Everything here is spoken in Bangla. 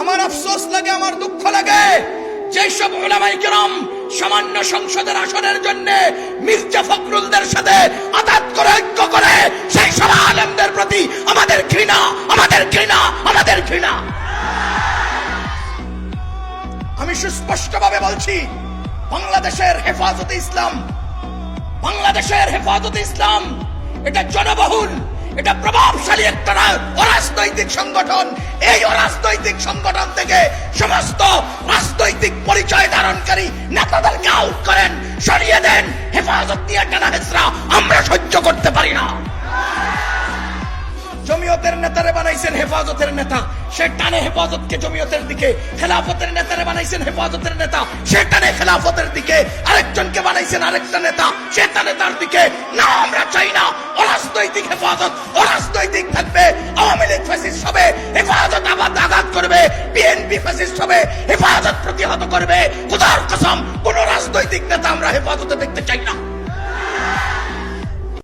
আমার আফসোস লাগে, আমার দুঃখ লাগে যেসব ওলামাই কেরম সামান্য সংসদের আসনের জন্য মির্জা ফখরুলদের সাথে আঘাত করে, ঐক্য করে, সেই সব আলেমদের প্রতি আমাদের ঘৃণা আমাদের ঘৃণা আমাদের ঘৃণা। আমি সুস্পষ্টভাবে বলছি, বাংলাদেশের হেফাজতে ইসলাম, বাংলাদেশের হেফাজতে ইসলাম, এটা জনবহুল, এটা প্রভাবশালী একটা অরাজনৈতিক সংগঠন। এই অরাজনৈতিক সংগঠন থেকে সমস্ত রাজনৈতিক পরিচয় ধারণকারী নেতাদেরকে আউট করেন, সরিয়ে দেন। হেফাজত নিয়ে টানা হেসরা আমরা সহ্য করতে পারি না। জমিয়তের নেতারে বানাইছেন হেফাজতের নেতা। সে টানে হেফাজতকে জমিয়তের দিকে। খেলাফতের নেতারে বানাইছেন হেফাজতের নেতা। সে টানে খেলাফতের দিকে। আরেকজনকে বানাইছেন আরেকটা নেতা। সে টানে তার দিকে। না, আমরা চাই না অরাজনৈতিক হেফাজত অরাজনৈতিক থাকবে, আওয়ামী লীগ ফ্যাসিস্ট হবে, হেফাজত আবার আঘাত করবে, বিএনপি ফ্যাসিস্ট হবে, হেফাজত প্রতিহত করবে। খোদার কসম, কোন রাজনৈতিক নেতা আমরা হেফাজতে দেখতে চাই না।